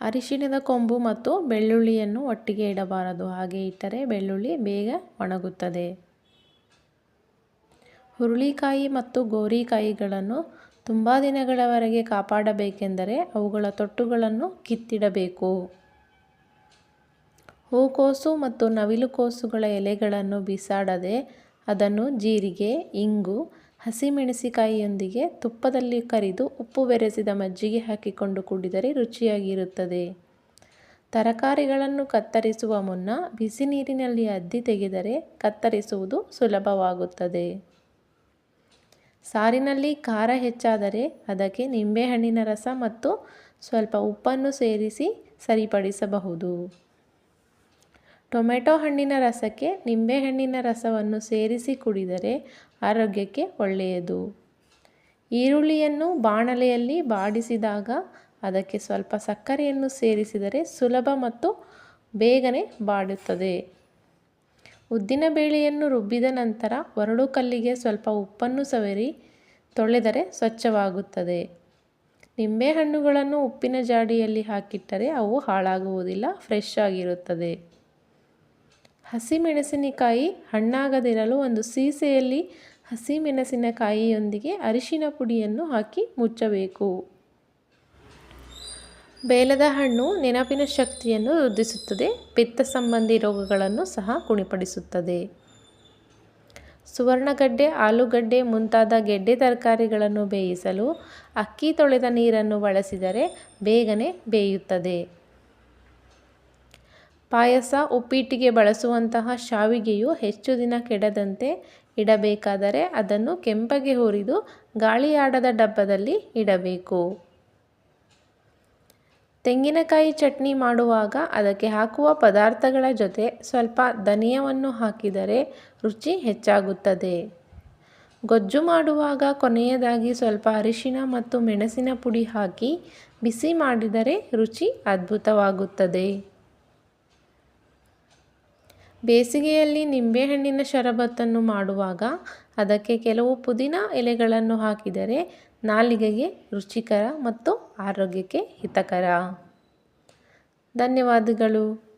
ಅರಿಶಿಣದ ಕೊಂಬು ಮತ್ತು ಬೆಳ್ಳುಳ್ಳಿಯನ್ನು ಒಟ್ಟಿಗೆ ಇಡಬಾರದು. ಹಾಗೆ ಇಟ್ಟರೆ ಬೆಳ್ಳುಳ್ಳಿ ಬೇಗ ಒಣಗುತ್ತದೆ. ಹುರುಳಿಕಾಯಿ ಮತ್ತು ಗೋರಿಕಾಯಿಗಳನ್ನು ತುಂಬ ದಿನಗಳವರೆಗೆ ಕಾಪಾಡಬೇಕೆಂದರೆ ಅವುಗಳ ತೊಟ್ಟುಗಳನ್ನು ಕಿತ್ತಿಡಬೇಕು. ಹೂಕೋಸು ಮತ್ತು ನವಿಲುಕೋಸುಗಳ ಎಲೆಗಳನ್ನು ಬಿಸಾಡದೆ ಅದನ್ನು ಜೀರಿಗೆ, ಇಂಗು ಹಸಿಮೆಣಸಿಕಾಯಿಯೊಂದಿಗೆ ತುಪ್ಪದಲ್ಲಿ ಕರಿದು ಉಪ್ಪು ಬೆರೆಸಿದ ಮಜ್ಜಿಗೆ ಹಾಕಿಕೊಂಡು ಕುಡಿದರೆ ರುಚಿಯಾಗಿರುತ್ತದೆ. ತರಕಾರಿಗಳನ್ನು ಕತ್ತರಿಸುವ ಮುನ್ನ ಬಿಸಿ ನೀರಿನಲ್ಲಿ ಅದ್ದಿ ತೆಗೆದರೆ ಕತ್ತರಿಸುವುದು ಸುಲಭವಾಗುತ್ತದೆ. ಸಾರಿನಲ್ಲಿ ಖಾರ ಹೆಚ್ಚಾದರೆ ಅದಕ್ಕೆ ನಿಂಬೆಹಣ್ಣಿನ ರಸ ಮತ್ತು ಸ್ವಲ್ಪ ಉಪ್ಪನ್ನು ಸೇರಿಸಿ ಸರಿಪಡಿಸಬಹುದು. ಟೊಮೆಟೊ ಹಣ್ಣಿನ ರಸಕ್ಕೆ ನಿಂಬೆಹಣ್ಣಿನ ರಸವನ್ನು ಸೇರಿಸಿ ಕುಡಿದರೆ ಆರೋಗ್ಯಕ್ಕೆ ಒಳ್ಳೆಯದು. ಈರುಳ್ಳಿಯನ್ನು ಬಾಣಲೆಯಲ್ಲಿ ಬಾಡಿಸಿದಾಗ ಅದಕ್ಕೆ ಸ್ವಲ್ಪ ಸಕ್ಕರೆಯನ್ನು ಸೇರಿಸಿದರೆ ಸುಲಭ ಮತ್ತು ಬೇಗನೆ ಬಾಡುತ್ತದೆ. ಉದ್ದಿನಬೇಳೆಯನ್ನು ರುಬ್ಬಿದ ನಂತರ ಒರಳು ಕಲ್ಲಿಗೆ ಸ್ವಲ್ಪ ಉಪ್ಪನ್ನು ಸವರಿ ತೊಳೆದರೆ ಸ್ವಚ್ಛವಾಗುತ್ತದೆ. ನಿಂಬೆಹಣ್ಣುಗಳನ್ನು ಉಪ್ಪಿನ ಜಾಡಿಯಲ್ಲಿ ಹಾಕಿಟ್ಟರೆ ಅವು ಹಾಳಾಗುವುದಿಲ್ಲ, ಫ್ರೆಶ್ ಆಗಿರುತ್ತದೆ. ಹಸಿಮೆಣಸಿನಕಾಯಿ ಹಣ್ಣಾಗದಿರಲು ಒಂದು ಸೀಸೆಯಲ್ಲಿ ಹಸಿಮೆಣಸಿನಕಾಯಿಯೊಂದಿಗೆ ಅರಿಶಿನ ಪುಡಿಯನ್ನು ಹಾಕಿ ಮುಚ್ಚಬೇಕು. ಬೇಲದ ಹಣ್ಣು ನೆನಪಿನ ಶಕ್ತಿಯನ್ನು ವೃದ್ಧಿಸುತ್ತದೆ, ಪಿತ್ತ ಸಂಬಂಧಿ ರೋಗಗಳನ್ನು ಸಹ ಗುಣಪಡಿಸುತ್ತದೆ ಸುವರ್ಣಗಡ್ಡೆ, ಆಲೂಗಡ್ಡೆ ಮುಂತಾದ ಗೆಡ್ಡೆ ತರಕಾರಿಗಳನ್ನು ಬೇಯಿಸಲು ಅಕ್ಕಿ ತೊಳೆದ ನೀರನ್ನು ಬಳಸಿದರೆ ಬೇಗನೆ ಬೇಯುತ್ತದೆ. ಪಾಯಸ ಉಪ್ಪಿಟ್ಟಿಗೆ ಬಳಸುವಂತಹ ಶಾವಿಗೆಯು ಹೆಚ್ಚು ದಿನ ಕೆಡದಂತೆ ಇಡಬೇಕಾದರೆ ಅದನ್ನು ಕೆಂಪಗೆ ಹುರಿದು ಗಾಳಿಯಾಡದ ಡಬ್ಬದಲ್ಲಿ ಇಡಬೇಕು. ತೆಂಗಿನಕಾಯಿ ಚಟ್ನಿ ಮಾಡುವಾಗ ಅದಕ್ಕೆ ಹಾಕುವ ಪದಾರ್ಥಗಳ ಜೊತೆ ಸ್ವಲ್ಪ ಧನಿಯವನ್ನು ಹಾಕಿದರೆ ರುಚಿ ಹೆಚ್ಚಾಗುತ್ತದೆ. ಗೊಜ್ಜು ಮಾಡುವಾಗ ಕೊನೆಯದಾಗಿ ಸ್ವಲ್ಪ ಅರಿಶಿನ ಮತ್ತು ಮೆಣಸಿನ ಪುಡಿ ಹಾಕಿ ಬಿಸಿ ಮಾಡಿದರೆ ರುಚಿ ಅದ್ಭುತವಾಗುತ್ತದೆ. ಬೇಸಿಗೆಯಲ್ಲಿ ನಿಂಬೆಹಣ್ಣಿನ ಶರಬತ್ತನ್ನು ಮಾಡುವಾಗ ಅದಕ್ಕೆ ಕೆಲವು ಪುದೀನ ಎಲೆಗಳನ್ನು ಹಾಕಿದರೆ ನಾಲಿಗೆಗೆ ರುಚಿಕರ ಮತ್ತು ಆರೋಗ್ಯಕ್ಕೆ ಹಿತಕರ. ಧನ್ಯವಾದಗಳು.